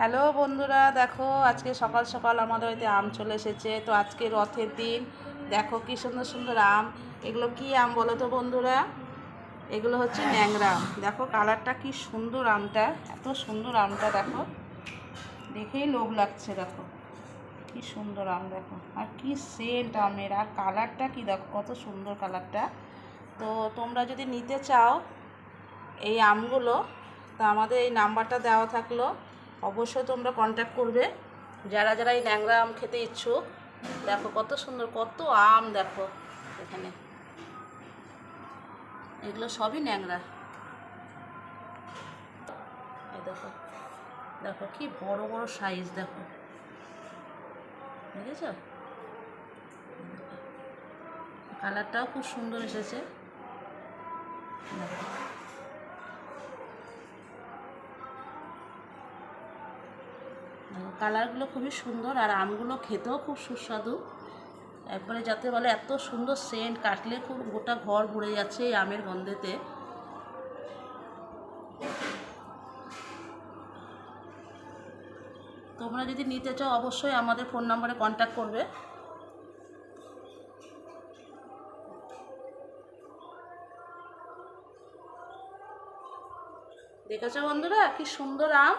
Hello বন্ধুরা, দেখো আজকে সকাল সকাল আমাদের বাড়িতে আম চলে এসেছে। তো আজকে রথের দিন, দেখো কি সুন্দর সুন্দর আম। এগুলো কি আম বলো তো বন্ধুরা? এগুলো হচ্ছে ন্যাংরা আম। দেখো কালারটা কি সুন্দর আমটা, এত সুন্দর আমটা দেখো। দেখেই লোভ লাগছে, দেখো। কি সুন্দর আম দেখো। আর কি সেন্ট আমের, আর কালারটা কি দেখো, কত সুন্দর কালারটা। তো তোমরা যদি নিতে চাও এই আমগুলো, তা আমাদের এই নাম্বারটা দেওয়া থাকল। অবশ্যই তোমরা কন্ট্যাক্ট করবে। যারা যারা এই ন্যাংরা আম খেতে ইচ্ছুক দেখো কত সুন্দর কত আম দেখো এখানে। এগুলো সবই ন্যাংরা। দেখো দেখো কি বড় বড় সাইজ দেখো। দেখেছ? কালারটাও খুব সুন্দর এসেছে। দেখো, কালারগুলো খুবই সুন্দর আর আমগুলো খেতেও খুব সুস্বাদু। একবারে যাতে বলে এত সুন্দর সেন্ট কাটলে খুব গোটা ঘর ভরে যাচ্ছে এই আমের গন্ধেতে। তোমরা যদি নিতে চাও, অবশ্যই আমাদের ফোন নাম্বারে কন্ট্যাক্ট করবে। দেখেছ বন্ধুরা, কি সুন্দর আম?